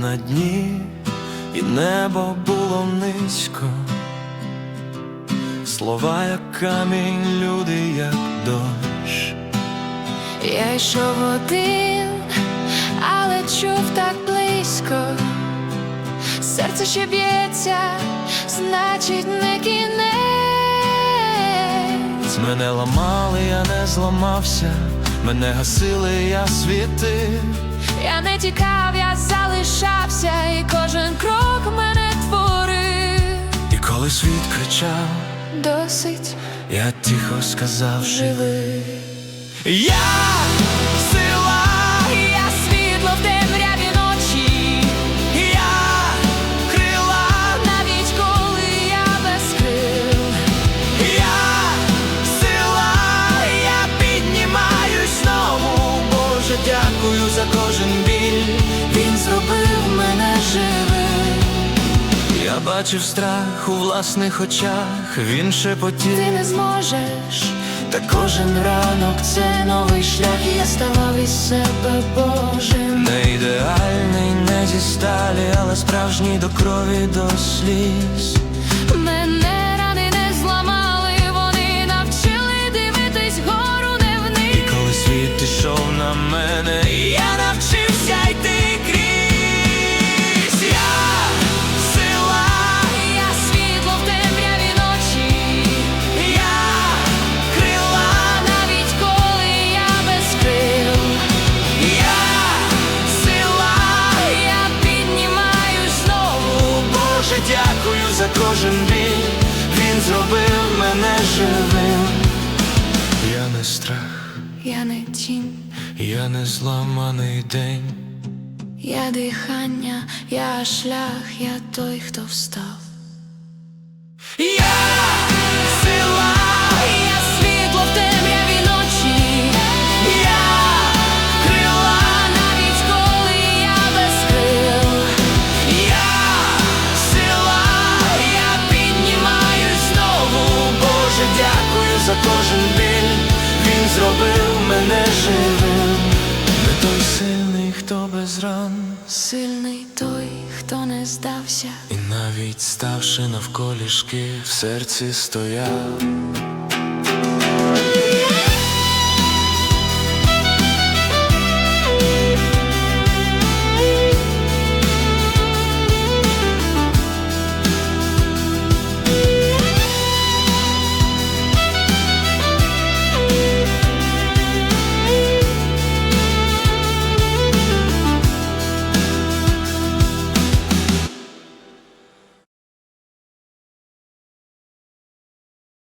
на дні, і небо було низько. Слова, як камінь, люди, як дощ. Я йшов один, але чув так близько. Серце ще б'ється, значить не кінець. Мене ламали, я не зламався, мене гасили, я світив. Я не тікав, я залишався, і кожен крок мене творив. І коли світ кричав, Досить я тихо сказав, що живий. я дякую за кожен біль. Він зробив мене живим. Я бачив страх у власних очах, він шепотів. Ти не зможеш. Та кожен ранок Це новий шлях, і я ставав із себе Божим. не ідеальний, не зі сталі, але справжній до крові, до сліз. Мене дякую за кожен біль. Він зробив мене живим. Я не страх, Я не тінь, я не зламаний день. я дихання, я шлях, я той, хто встав. Я хто без ран. сильний той, хто не здався. І навіть ставши навколішки, в серці стояв.